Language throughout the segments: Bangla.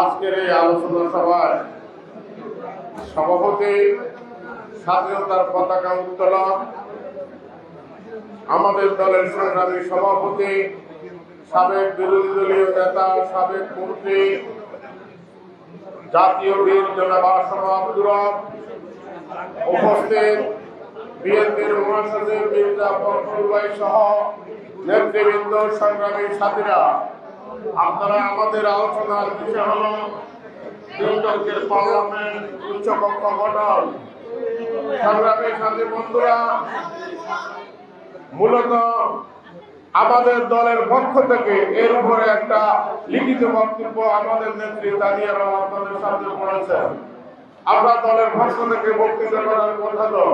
আজকের এই আলোচনা সভায় সভাপতি স্বাধীনতার পতাকা উত্তোলন আমাদের দলের সংগ্রামী সভাপতি, সাবেক বিরোধী দলীয় নেতা, সাবেক মন্ত্রী, জাতীয় বীর জনাব আসম উপস্থিত বিএনপির মহাসচিব মির্জা ফখরুল ভাই সহ নেতৃবৃন্দ, সংগ্রামী সাথীরা। আপনারা আমাদের আলোচনার বিষয় হল দুর্যোগের পার্লামেন্ট উচ্চকক্ষ গঠন। সংগ্রামী সাথী বন্ধুরা, মূলত আমাদের দলের পক্ষ থেকে এর উপরে একটা লিখিত বক্তব্য আমাদের নেত্রী রাও আপনাদের সামনে পড়েছেন আমরা দলের পক্ষ থেকে বক্তৃতা করার কথা তো।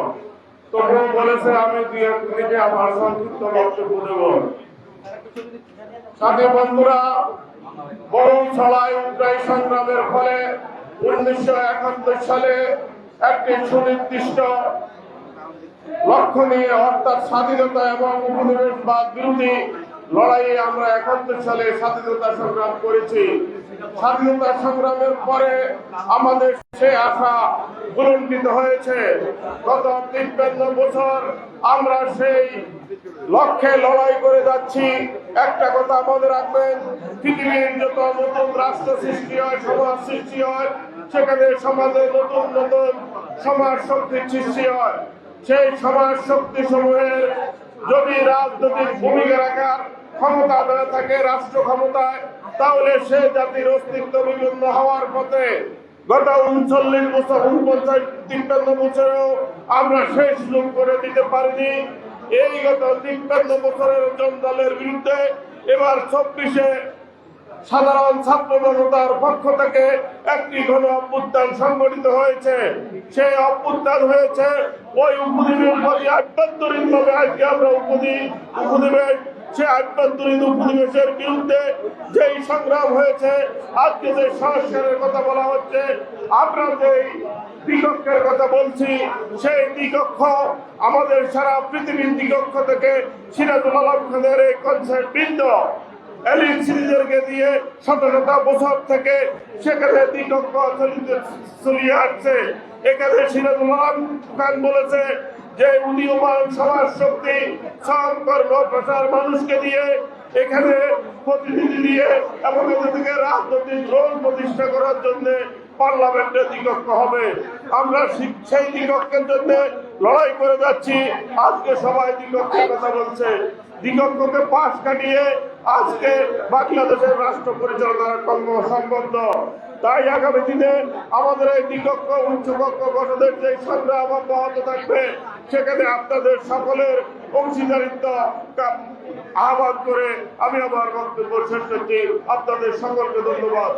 তবুও বলেছে আমি দুই এক মিনিটে আমার সংক্ষিপ্ত বক্তব্য দেব। সাথে বন্ধুরা, বরং ছড়ায় উদ্রাই সংগ্রামের ফলে উনিশশো একাত্তর সালে একটি সুনির্দিষ্ট লক্ষ্য নিয়ে অর্থাৎ স্বাধীনতা এবং উপনিবেশবাদ বিরোধী লড়াইয়ে আমরা একাত্তর সালে স্বাধীনতা সংগ্রাম করেছি। স্বাধীনতা সংগ্রামের পরে আমাদের সে আশা বুলন্ডিত হয়েছে। গত তিপ্পান্ন বছর আমরা সেই লক্ষ্যে লড়াই করে যাচ্ছি। একটা কথা মনে রাখবেন, পৃথিবীর যত নতুন রাষ্ট্র সৃষ্টি হয়, সমাজ সৃষ্টি হয়, সেখানে সমাজে নতুন নতুন সমাজ শক্তির সৃষ্টি হয়। সেই সমাজ শক্তি সমূহের যদি রাজনৈতিক ভূমিকা রাখার ক্ষমতা ধরে থাকে, রাষ্ট্র ক্ষমতায়, তাহলে সে জাতির অস্তিত্ব বিভিন্ন হওয়ার পথে গত উনচল্লিশ বছর, উনপঞ্চাশ, তিপ্পান্ন বছরেও আমরা সেই সুযোগ করে দিতে পারিনি। এই গত তিপ্পান্ন বছরের জঞ্জালের বিরুদ্ধে এবার চব্বিশে সাধারণ ছাত্র জনতার পক্ষ থেকে একটি গণ অভ্যুত্থান সংগঠিত হয়েছে। সেই অভ্যুত্থান হয়েছে ওই উপদ্বীপের প্রতি আভ্যন্তরীণ ভাবে আজকে আমরা উপদ্বীপ, উপদ্বীপের সে আভ্যন্তরীণ উপনিবেশের বিরুদ্ধে যেই সংগ্রাম হয়েছে, আজকে যে সংস্কারের কথা বলা হচ্ছে, আমরা যেই দ্বিকক্ষের কথা বলছি, সেই দ্বিকক্ষ আমাদের সারা পৃথিবীর দ্বিকক্ষ থেকে সিরাজুল আলম খানের এই কনসার্ট বৃন্দ দিয়ে শত শত বছর থেকে সেখানে দ্বিকক্ষ চলিয়ে আসছে। এখানে সিরাজুল আলম খান বলেছে যে উদীয়মান সমাজ শক্তি শ্রম কর্ম, প্রচার মানুষকে দিয়ে এখানে প্রতিনিধি দিয়ে এবং এদের থেকে রাজনৈতিক রোল প্রতিষ্ঠা করার জন্য পার্লামেন্টের দ্বিকক্ষ হবে। আমরা সেই দ্বিকক্ষের জন্য লড়াই করে যাচ্ছি। আজকে সবাই দ্বিকক্ষের কথা বলছে। দ্বিকক্ষকে পাশ কাটিয়ে আজকে বাংলাদেশের রাষ্ট্র পরিচালনার কর্ম সম্বন্ধ তাই আগামী দিনে আমাদের এই নিকক্ষ, উচ্চকক্ষ গঠনের যে সংগ্রাম অব্যাহত থাকবে, সেখানে আপনাদের সকলের অংশীদারিত্ব আহ্বান করে আমি আমার বক্তব্য শেষ করছি। আপনাদের সকলকে ধন্যবাদ।